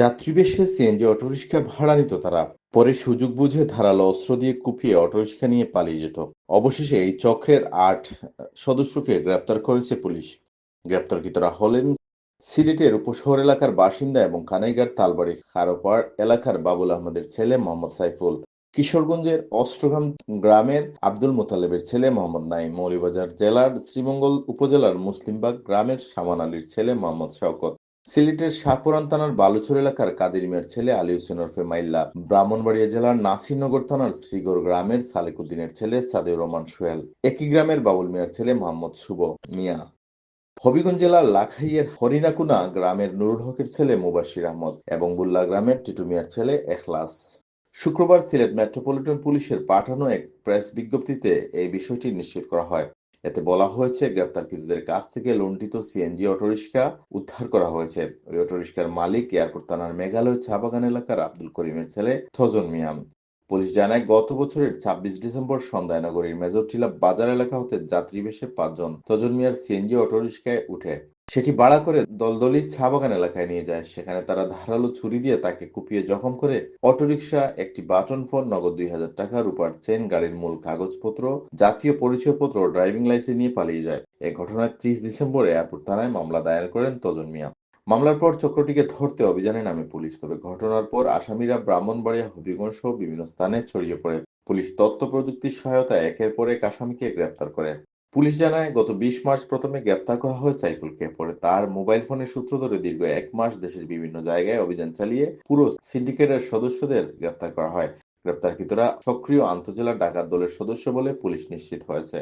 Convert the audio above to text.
যাত্রীবেশে CNG autorickshaw ভাড়া নিত তারা। পরে সুযোগ বুঝে ধারালো অস্ত্র দিয়ে কুপিয়ে অটোরিকশা নিয়ে পালিয়ে যেত। অবশেষে এই চক্রের আট সদস্যকে গ্রেপ্তার করেছে পুলিশ। গ্রেপ্তারকৃতরা হলেন সিলেটের উপশহর এলাকার বাসিন্দা এবং কানাইঘাট তালবাড়ি খারোপাড় এলাকার বাবুল আহমেদের ছেলে মোহাম্মদ সাইফুল। কিশোরগঞ্জের অষ্টগ্রাম গ্রামের আব্দুল মোতালেবের ছেলে মোহাম্মদ নাইম মৌলভীবাজার জেলার শ্রীমঙ্গল উপজেলার মুসলিমবাগ গ্রামের সামান আলীর ছেলে মোহাম্মদ শওকত। সিলেটের শাহপুরান থানার বালুচর এলাকার কাদের মিয়ার ছেলে আলী হোসেন ওরফে মাইল্লা, ব্রাহ্মণবাড়িয়া জেলার নাসিরনগর থানার শ্রীগড় গ্রামের সালেকুদ্দিনের ছেলে সাদেউর রহমান সোহেল, একই গ্রামের বাবুল মিয়ার ছেলে মোহাম্মদ শুভ মিয়া। হবিগঞ্জ জেলার লাখাইয়ের হরিনাকুনা গ্রামের নুরুল হকের ছেলে মুবাশির আহমদ এবং বুল্লা গ্রামের টিটু মিয়ার ছেলে এখলাস। শুক্রবার সিলেট মেট্রোপলিটন পুলিশের পাঠানো এক প্রেস বিজ্ঞপ্তিতে এই বিষয়টি নিশ্চিত করা হয়। এতে বলা হয়েছে, গ্রেপ্তারকৃতদের কাছ থেকে লুণ্ঠিত সিএনজি অটোরিক্সা উদ্ধার করা হয়েছে। ওই অটোরিকশার মালিক এয়ারপোর্ট থানার মেঘালয় ছাবাগান এলাকার আব্দুল করিমের ছেলে থজন মিয়াম পুলিশ জানায়, গত বছরের ছাব্বিশ ডিসেম্বর সন্ধ্যায় নগরীর মেজরটিলা বাজার এলাকা হতে যাত্রী বেশে পাঁচজন তজন মিয়ার সিএনজি অটোরিক্সায় উঠে। সেটি বাড়া করে দলদলি চা বাগান এলাকায় নিয়ে যায়। সেখানে তারা ধারালো ছুরি দিয়ে তাকে কুপিয়ে জখম করে। অটোরিকশা, একটি বাটন ফোন, নগদ দুই হাজার টাকা রূপার চেন, গাড়ির মূল কাগজপত্র, জাতীয় পরিচয়পত্র ড্রাইভিং লাইসেন্স নিয়ে পালিয়ে যায়। এ ঘটনায় ত্রিশ ডিসেম্বর এয়ারপোর্ট থানায় মামলা দায়ের করেন তজন মিয়া। মামলার পর চক্রটিকে ধরতে অভিযানে নামে পুলিশ, তবে ঘটনার পর আসামিরা ব্রাহ্মণবাড়িয়া, হবিগঞ্জ সহ বিভিন্ন স্থানে ছড়িয়ে পড়ে। পুলিশ তথ্য প্রযুক্তির সহায়তায় একের পর এক আসামিকে গ্রেপ্তার করে। পুলিশ জানায়, গত বিশ মার্চ প্রথমে গ্রেপ্তার করা হয় সাইফুলকে। পরে তার মোবাইল ফোনের সূত্র ধরে দীর্ঘ এক মাস দেশের বিভিন্ন জায়গায় অভিযান চালিয়ে পুরো সিন্ডিকেটের সদস্যদের গ্রেপ্তার করা হয়। গ্রেপ্তারকৃতরা সক্রিয় আন্তজেলা ডাকাত দলের সদস্য বলে পুলিশ নিশ্চিত হয়েছে।